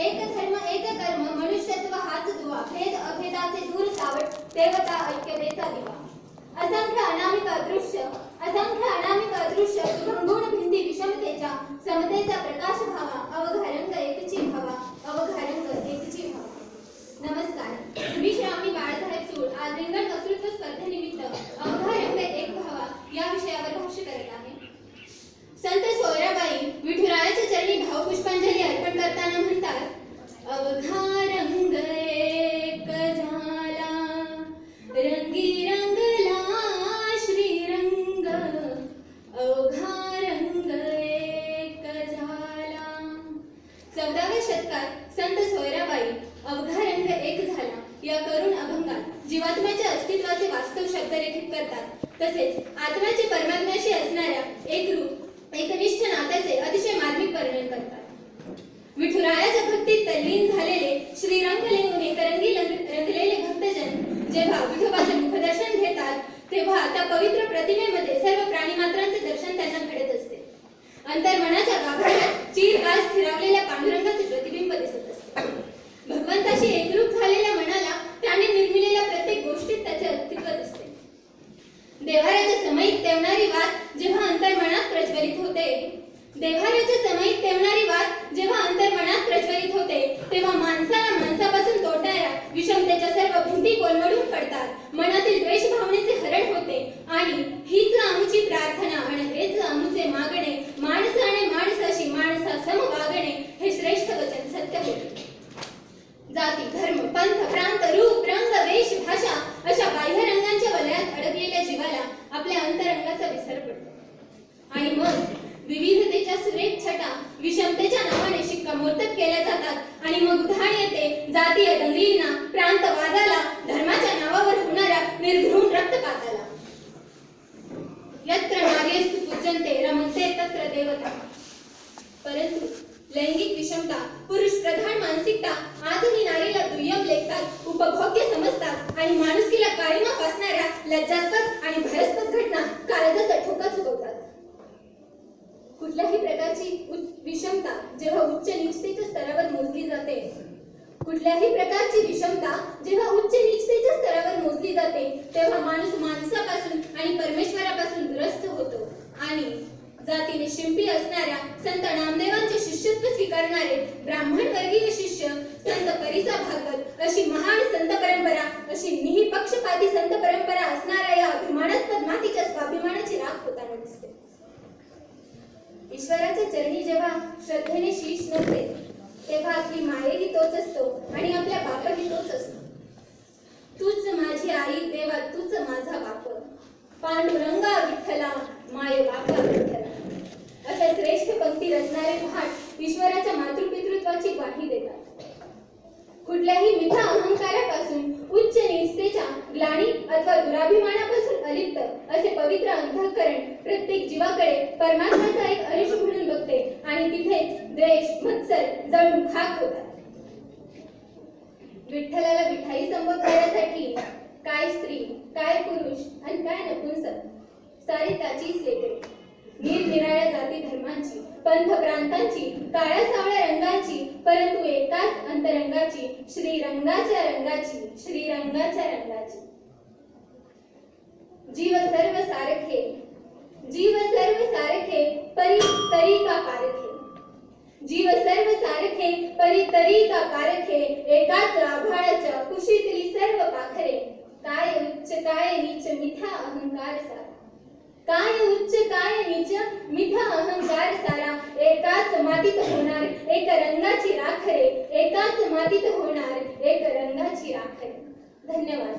एक धर्म एक कर्म मनुष्यत्व हाच दुवा. भेद अभेदाचे दूर सावट देवता ऐक्यतेचा दिवा. असंख्य अनामिक अदृश्य असंख्य अनामिक अदृश्य भंगुण भिंती विषमतेच्या समतेचा प्रकाश अवघा रंग एक झाला चौदाव्या शतकात संत सोयराबाई अवघा रंग एक झाला. या करुण अभंगात जीवात्म्याच्या अस्तित्वाचे वास्तव शब्द रेखित करतात. तसेच आत्म्याचे परमात्म्याशी असणाऱ्या एकरूप एकनिष्ठ नात्याचे अतिशय मार्मिक वर्णन करतात. विठुरायाच्या भक्तीत तल्लीन झालेले श्रीरंग लिंगून एकरंगी रंगलेले भक्तजन जेव्हा विठोबाच्या तेव्हा त्या पवित्र प्रतिमेमध्ये सर्व प्राणीमात्रांचे दर्शन त्यांना घडत असते. अंतर्मनाच्या गाभाऱ्यात चिरकाळ स्थिरावलेल्या पांडुरंगाचे प्रतिबिंब दिसत असते. भगवंताशी एकरूप झालेल्या मनाला त्याने निर्मिलेल्या प्रत्येक गोष्टीत त्याचे अस्तित्व दिसते. देवाऱ्याच्या समयीत तेवणारी वाद जेव्हा अंतर्मनात प्रज्वलित होते देवाऱ्याच्या समयीत तेवणारी वाद जेव्हा अंतर्मनात प्रज्वलित होते तेव्हा माणसाला माणसापासून तोडणाऱ्या विषमतेच्या सर्व भिंती कोलमडून पडतात मनातील द्वेष भावनेचे हरण आणि हीच आमची प्रार्थना आणि हेच आमचे मागणे. माणस आणि माणसाशी माणसा सम वागणे हे श्रेष्ठ वचन सत्य होते. जाती धर्म पंथ प्रांत रूप रंग वेश भाषा अशा बाह्य रंगांच्या वलयात अडकलेल्या जीवाला आपल्या अंतरंगाचा विसर पडतो. आणि मग विविधतेच्या सुरेख छटा विषमतेच्या नावाने शिक्कामोर्तब केल्या जातात. आणि मग उधाण येते. जातीय दंगलींना प्रांतवादाला धर्माच्या नावावर होणाऱ्या निर्घृण रक्तपाताला. यत्र नार्यस्तु पूजन्ते रमन्ते तत्र देवता। परंतु लैंगिक विषमता पुरुष प्रधान मानसिकता आजही नारीला दुय्यम लेखतात उपभोग्य समजतात आणि माणुसकीला काळीमा फासणाऱ्या लज्जास्पद आणि भयस्पद घटना काळजाचा ठोका चुकवतात कुठल्याही प्रकारची उच्च- विषमता जेव्हा उच्च निचतेच्या स्तरावर मोजली जाते कुठल्याही प्रकारची विषमता जेव्हा उच्च निचतेच्या स्तरावर मोजली जाते तेव्हा माणूस माणसापासून आणि परमेश्वरापासून दुरस्त होतो आणि जातीने शिंपी असणाऱ्या संत नामदेवांचे शिष्यत्व स्वीकारणारे ब्राह्मण वर्गीय शिष्य संत परिसा भागवत अशी महान संत परंपरा अशी निःपक्षपाती संत परंपरा असणाऱ्या या अभिमानास्पद मातीच्या स्वाभिमानाची राख होताना दिसते. ईश्वराच्या चरणी जेव्हा श्रद्धेने शीश नसते तेव्हा आपली मायेही तोच असतो आणि आपल्या बापही तोच असतो. तूच माझी आई देवा तूच माझा बाप. पांडुरंगा विठ्ठला माय बापा विठ्ठला अशा श्रेष्ठ पंक्ती रचणारे पाठ ईश्वराच्या मातृपितृत्वाची ग्वाही देतात कुठल्याही मिथ अहंकारापासून उच्च निष्ठेच्या ग्लानी अथवा दुराभिमानापासून अलिप्त असे पवित्र अंतःकरण प्रत्येक जीवाकडे परमात्म्याचा एक अंश म्हणून बघते आणि तिथेच द्वेष मत्सर जळून खाक होतात. विठ्ठलाला विठाई संबोधण्यासाठी काय स्त्री काय पुरुष आणि काय नपुंसक? सारी त्याचीच लेकरे. निरनिराळ्या जाती धर्म पंथप्रांतांची काळ्या सावळ्या रंगाची परंतु एकाच अंतरंगाची श्रीरंगाच्या रंगाची श्रीरंगाच्या रंगाची. जीव सर्व सारखे जीव सर्व सारखे परी तरी का पारखे? जीव सर्व सारखे परी तरी का पारखे? एकाच आभाळाच्या कुशीतली सर्व पाखरे. काय उच्च काय नीच मिठा अहंकार सारा काय उच्च काय नीच? मिठा अहंकार सारा. एकाच मातीत होणार एक रंगाची राखरे एकाच मातीत होणार एक रंगाची राखरे धन्यवाद.